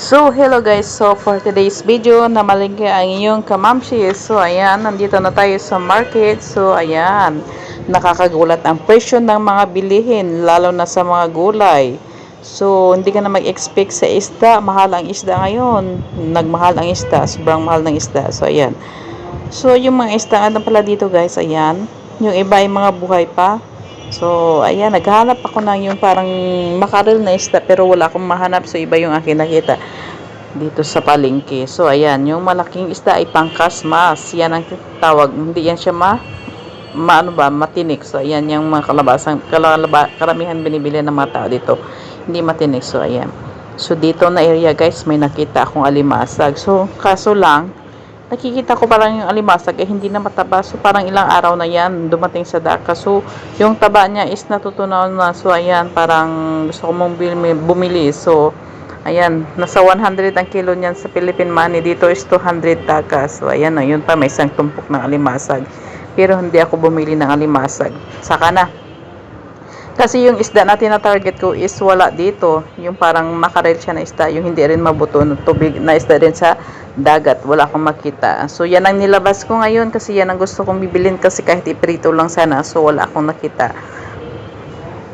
So, hello guys. So, for today's video, namalingke ang inyong kamamshi. So, ayan, nandito na tayo sa market. So, ayan, nakakagulat ang presyo ng mga bilihin, lalo na sa mga gulay. So, hindi ka na mag-expect sa isda. Mahal ang isda ngayon. Nagmahal ang isda. Sobrang mahal ng isda. So, ayan. So, yung mga isda, ano pala dito guys, ayan. Yung iba ay mga buhay pa. So, ayan, naghahanap ako ng yung parang makarel na isda pero wala akong mahanap. So, iba yung akin nakita dito sa palengke. So, ayan, yung malaking isda ay pangkas mas. Yan ang tawag. Hindi yan siya ma, maano ba, matinik. So, ayan yung mga kalabasang, kalaba, karamihan binibili ng mga tao dito. Hindi matinik. So, ayan. So, dito na area guys, may nakita akong alimasag. So, kaso lang, nakikita ko parang yung alimasag eh hindi na mataba. So parang ilang araw na yan dumating sa daka. So yung taba niya is natutunaw na. So ayan parang gusto ko mong bumili. So ayan nasa 100 ang kilo niyan sa Philippine money. Dito is 200 taka. So ayan na yun pa may isang tumpok ng alimasag. Pero hindi ako bumili ng alimasag. Saka na. Kasi yung isda na tina-target ko is wala dito. Yung parang makarel siya na isda. Yung hindi rin mabuto tubig na isda din sa dagat. Wala akong makita. So, yan ang nilabas ko ngayon kasi yan ang gusto kong bibilin kasi kahit iprito lang sana. So, wala akong nakita.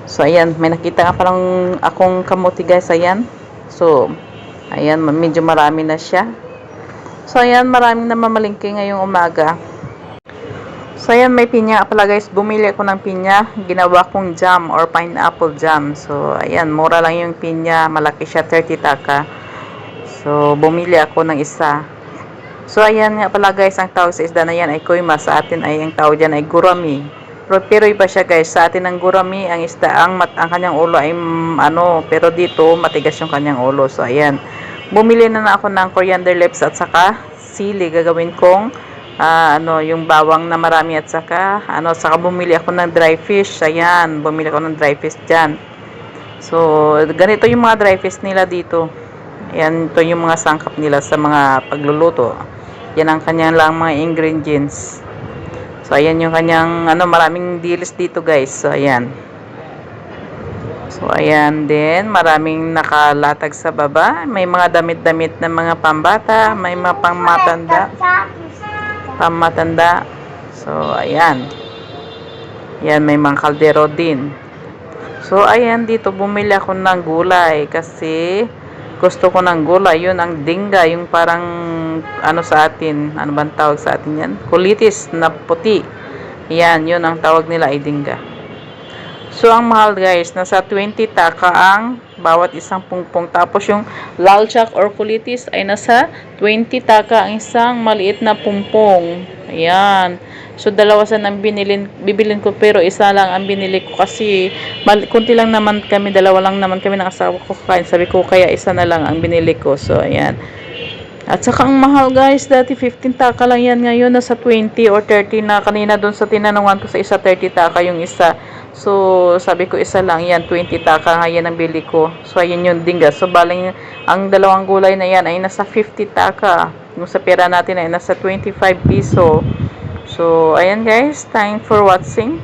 So, ayan. May nakita nga parang akong kamuti guys. Ayan. So, ayan. Medyo marami na siya. So, ayan. Maraming na mamalingki ngayong umaga. So, ayan, may pinya pala guys. Bumili ako ng pinya. Ginawa kong jam or pineapple jam. So, ayan, mura lang yung pinya. Malaki siya, 30 taka. So, bumili ako ng isa. So, ayan nga pala guys, ang tawag sa isda na yan ay kuima. Sa atin ay ang tawag dyan ay gurami. Pero, pero iba siya guys. Sa atin ang gurami, ang isda, ang, mat, ang kanyang ulo ay mm, ano. Pero dito, matigas yung kanyang ulo. So, ayan. Bumili na na ako ng coriander leaves at saka sili. Gagawin kong ah, ano, yung bawang na marami at saka, ano, saka bumili ako ng dry fish. Ayan, bumili ako ng dry fish dyan. So, ganito yung mga dry fish nila dito. Ayan, ito yung mga sangkap nila sa mga pagluluto. Yan ang kanyang lang mga ingredients. So, ayan yung kanyang, ano, maraming dilis dito guys. So, ayan. So, ayan din. Maraming nakalatag sa baba. May mga damit-damit na mga pambata. May mga pangmatanda pamatanda. So, ayan. Yan, may mga kaldero din. So, ayan, dito bumili ako ng gulay kasi gusto ko ng gulay. Yun, ang dingga, yung parang, ano sa atin, ano bang tawag sa atin yan? Kulitis na puti. Yan, yun ang tawag nila ay dingga. So, ang mahal guys, nasa 20 taka ang bawat isang pungpong. Tapos yung lalchak or kulitis ay nasa 20 taka ang isang maliit na pungpong. Ayan. So, dalawa sa nang binilin, bibilin ko pero isa lang ang binili ko kasi mal, kunti lang naman kami, dalawa lang naman kami ng asawa ko kain. Sabi ko kaya isa na lang ang binili ko. So, ayan. At saka ang mahal guys, dati 15 taka lang yan ngayon, nasa 20 or 30 na kanina doon sa tinanungan ko sa isa 30 taka yung isa. So, sabi ko isa lang yan, 20 taka nga yan ang bili ko. So, ayan yung dingga. So, baling ang dalawang gulay na yan ay nasa 50 taka. Yung sa pera natin ay nasa 25 piso. So, ayan guys, thanks for watching.